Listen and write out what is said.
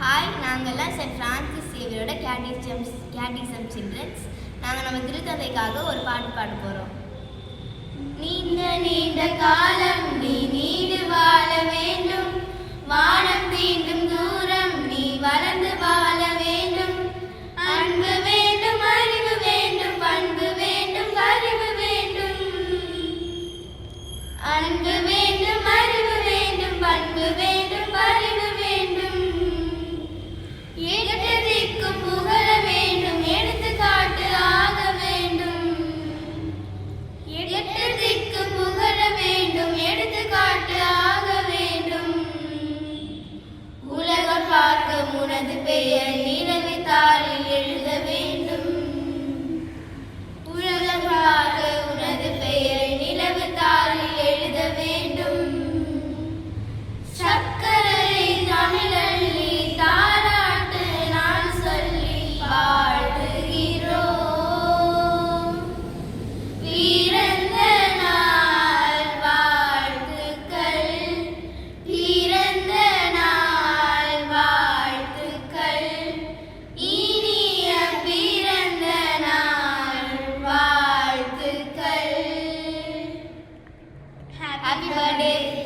Hi நாங்கள்லாம் sir Francis சேவியரோட catechisms catechism children's. நாங்கள் நம்ம திருத்தந்தைக்காக ஒரு பாட்டு பாட போகிறோம் நீண்ட நீண்ட காலம் நீ நீடு வாழ வேண்டும். வானம் தீண்டும் தூரம் நீ வளர்ந்து வாழ வேண்டும். அன்பு வேண்டும் அறிவு வேண்டும் பண்பு வேண்டும் அறிவு வேண்டும். அன்பு Happy birthday.